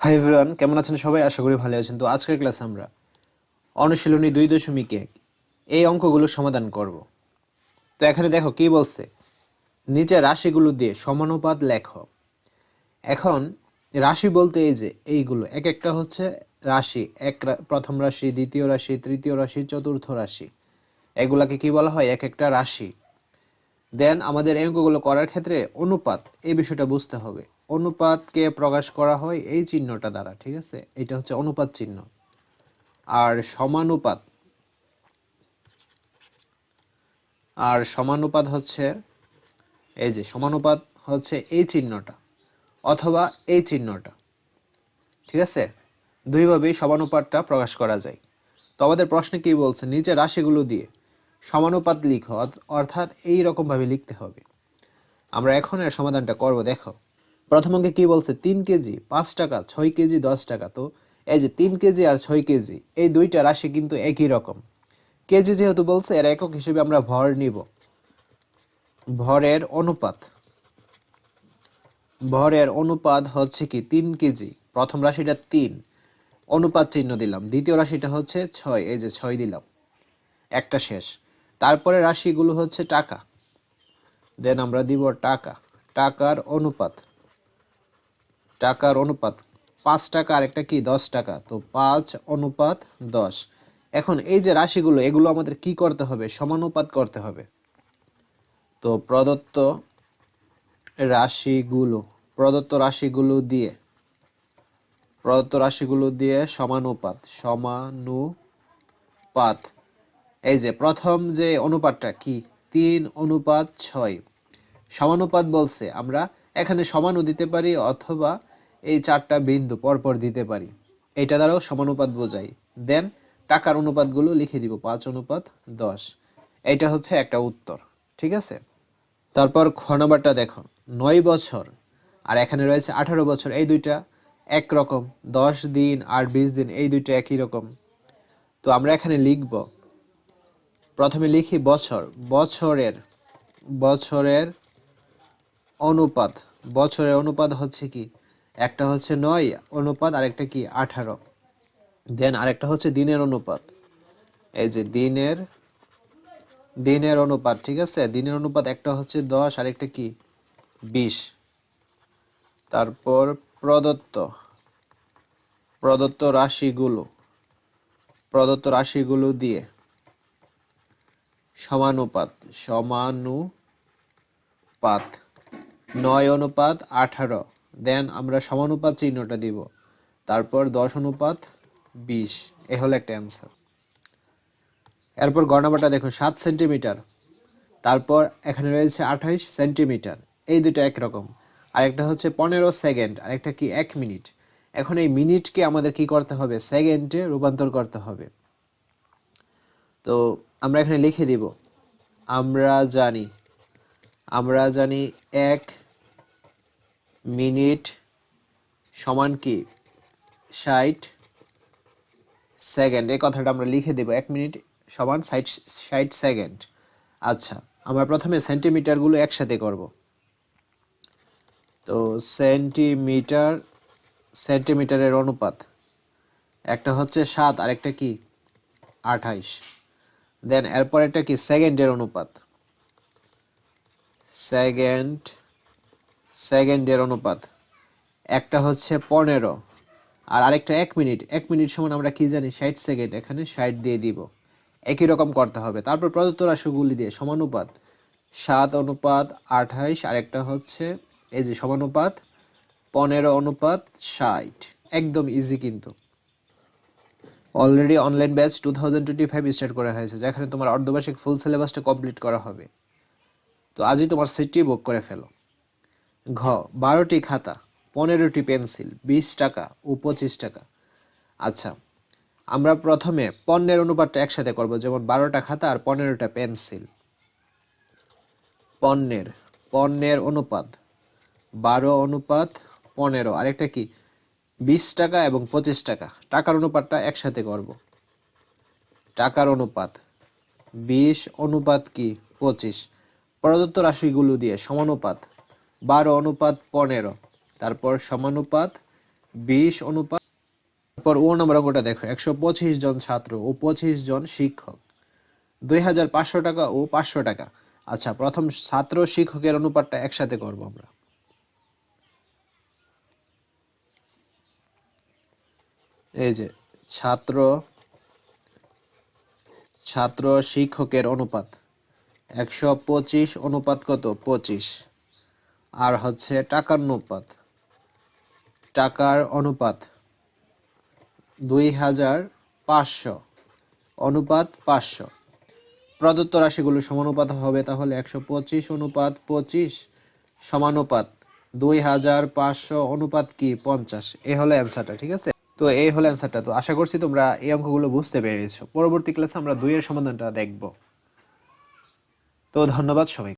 Hi everyone কেমন আছেন সবাই? আশা করি ভালো আছেন। তো আজকের ক্লাসে আমরা অনুশীলনী দুই দশমিক এক এই অঙ্কগুলো সমাধান করব। তো এখানে দেখো কি বলছে? নিচে রাশিগুলো দিয়ে সমানুপাত লেখ। এখন রাশি বলতে এই যে এইগুলো, এক একটা হচ্ছে রাশি, এক প্রথম রাশি, দ্বিতীয় রাশি, তৃতীয় রাশি, চতুর্থ রাশি। এগুলাকে কি বলা হয়? এক একটা রাশি। দেন আমাদের এই অঙ্কগুলো করার ক্ষেত্রে অনুপাত এই বিষয়টা বুঝতে হবে। অনুপাতকে প্রকাশ করা হয় এই চিহ্নটা দ্বারা, ঠিক আছে? এটা হচ্ছে অনুপাত চিহ্ন। আর সমানুপাত আর সমানুপাত হচ্ছে, এই যে সমানুপাত হচ্ছে এই চিহ্নটা অথবা এই চিহ্নটা, ঠিক আছে? দুইভাবেই সমানুপাতটা প্রকাশ করা যায়। তো আমাদের প্রশ্নে কি বলছে? নিচে রাশিগুলো দিয়ে সমানুপাত লিখো অর্থ- অর্থাৎ এই রকম ভাবে লিখতে হবে। আমরা এখন এর সমাধানটা করব, দেখো। প্রথম অঙ্কে কি বলছে? তিন কেজি, পাঁচ টাকা, ছয় কেজি, দশ টাকা। তো এই যে তিন কেজি আর ছয় কেজি, এই দুইটা রাশি কিন্তু একই রকম। কেজি যেহেতু বলছে, এর একক হিসেবে আমরা ভর নিব। ভরের অনুপাত। ভরের অনুপাত হচ্ছে কি? তিন কেজি। প্রথম রাশিটা তিন। অনুপাত চিহ্ন দিলাম। দ্বিতীয় রাশিটা হচ্ছে ছয়। এই যে ছয় দিলাম। একটা শেষ। তারপরে রাশিগুলো হচ্ছে টাকা। দেন আমরা দিব টাকা। টাকার অনুপাত। টাকার অনুপাত। পাঁচ টাকা আর একটা কি? দশ টাকা। তো পাঁচ অনুপাত দশ। এখন এই যে রাশিগুলো, এগুলো আমাদের কি করতে হবে? সমানুপাত করতে হবে। তো প্রদত্ত রাশিগুলো প্রদত্ত রাশিগুলো দিয়ে, প্রদত্ত রাশিগুলো দিয়ে সমানুপাত সমানুপাত। এই যে প্রথম যে অনুপাতটা কি? তিন অনুপাত ছয়। সমানুপাত বলছে, আমরা এখানে সমানও দিতে পারি অথবা এই চারটা বিন্দু পরপর দিতে পারি। এটা দ্বারাও সমানুপাত বোঝাই। দেন টাকার অনুপাতগুলো লিখে দিব পাঁচ অনুপাত দশ। এটা হচ্ছে একটা উত্তর। ঠিক আছে? তারপর খ নাম্বারটা দেখো। নয় বছর। আর এখানে রয়েছে আঠারো বছর। এই দুইটা একরকম দশ দিন আর বিশ দিন, এই দুইটা একই রকম। তো আমরা এখানে লিখব। প্রথমে লিখি বছর। বছরের বছরের অনুপাত। বছরের অনুপাত হচ্ছে কি? একটা হচ্ছে নয় অনুপাত, আরেকটা কি? আঠারো। দেন আরেকটা হচ্ছে দিনের অনুপাত। এই যে দিনের দিনের অনুপাত, ঠিক আছে? দিনের অনুপাত একটা হচ্ছে দশ, আরেকটা কি? বিশ। তারপর প্রদত্ত প্রদত্ত রাশিগুলো প্রদত্ত রাশিগুলো দিয়ে সমানুপাত সমানুপাত। নয় অনুপাত, আঠারো। দেন আমরা সমানুপাত চিহ্নটা দিব। তারপর দশ অনুপাত বিশ। এ হলো একটা অ্যান্সার এরপর গণনাবাটা দেখো, সাত সেন্টিমিটার তারপর এখানে রয়েছে আঠাইশ সেন্টিমিটার এই দুটো একরকম আরেকটা হচ্ছে পনেরো সেকেন্ড আরেকটা কি এক মিনিট এখন এই মিনিটকে আমাদের কি করতে হবে? সেকেন্ডে রূপান্তর করতে হবে। তো আমরা এখানে লিখে দিব, আমরা জানি আমরা জানি এক মিনিট সমান কি? ষাট সেকেন্ড। এই কথাটা আমরা লিখে দেব। এক মিনিট সমান ষাট ষাট সেকেন্ড। আচ্ছা আমরা প্রথমে সেন্টিমিটারগুলো একসাথে করব। তো সেন্টিমিটার সেন্টিমিটারের অনুপাত। একটা হচ্ছে সাত আর একটা কি? আঠাইশ। দেন এরপর একটা কি? সেকেন্ডের অনুপাত। সেকেন্ড সেকেন্ডের অনুপাত। একটা হচ্ছে পনেরো। আর আরেকটা এক মিনিট। এক মিনিট সমান আমরা কি জানি? ষাট সেকেন্ড। এখানে ষাট দিয়ে দিব। একই রকম করতে হবে। তারপর প্রদত্ত রাশিগুলি দিয়ে সমানুপাত। সাত অনুপাত আঠাইশ। আরেকটা হচ্ছে এই যে সমানুপাত পনেরো অনুপাত ষাট। একদম ইজি কিন্তু। Already online batch two thousand twenty five start করা হয়েছে, যেখানে তোমার অর্ধবার্ষিক ফুল সিলেবাসটা কমপ্লিট করা হবে। তো আজই তোমার সিটটি বুক করে ফেলো। ঘ, বারোটি খাতা, পনেরোটি পেন্সিল, বিশ টাকা ও পঁচিশ টাকা। আচ্ছা আমরা প্রথমে পণ্যের অনুপাতটা একসাথে করব, যেমন বারোটা খাতা আর পনেরোটা পেন্সিল। পণ্যের পণ্যের অনুপাত, বারো অনুপাত পনেরো, আরেকটা কি? বিশ টাকা এবং পঁচিশ টাকা, টাকার অনুপাতটা একসাথে করব। টাকার অনুপাত, বিশ অনুপাত কি? পঁচিশ। প্রদত্ত রাশিগুলো দিয়ে সমানুপাত বারো অনুপাত পনেরো। তারপর সমানুপাত বিশ অনুপাত তারপর ও নম্বর অঙ্কটা দেখো, একশো পঁচিশ জন ছাত্র ও পঁচিশ জন শিক্ষক। দুই হাজার পাঁচশো টাকা ও পাঁচশো টাকা। আচ্ছা প্রথম ছাত্র শিক্ষকের অনুপাতটা একসাথে করব আমরা। এই যে, ছাত্র ছাত্র শিক্ষকের অনুপাত। একশো পঁচিশ অনুপাত কত? পঁচিশ। আর হচ্ছে টাকার অনুপাত। টাকার অনুপাত দুই হাজার পাঁচশো। অনুপাত পাঁচশো। প্রদত্ত রাশিগুলো সমানুপাত হবে তাহলে একশো পঁচিশ অনুপাত পঁচিশ সমানুপাত দুই হাজার পাঁচশো অনুপাত কি পঞ্চাশ? এ হলো অ্যান্সারটা, ঠিক আছে? তো এই হলো অ্যান্সারটা। তো আশা করছি তোমরা এই অঙ্কগুলো বুঝতে পেরেছ। পরবর্তী ক্লাসে আমরা দুইয়ের সমাধানটা দেখব। তো ধন্যবাদ সবাই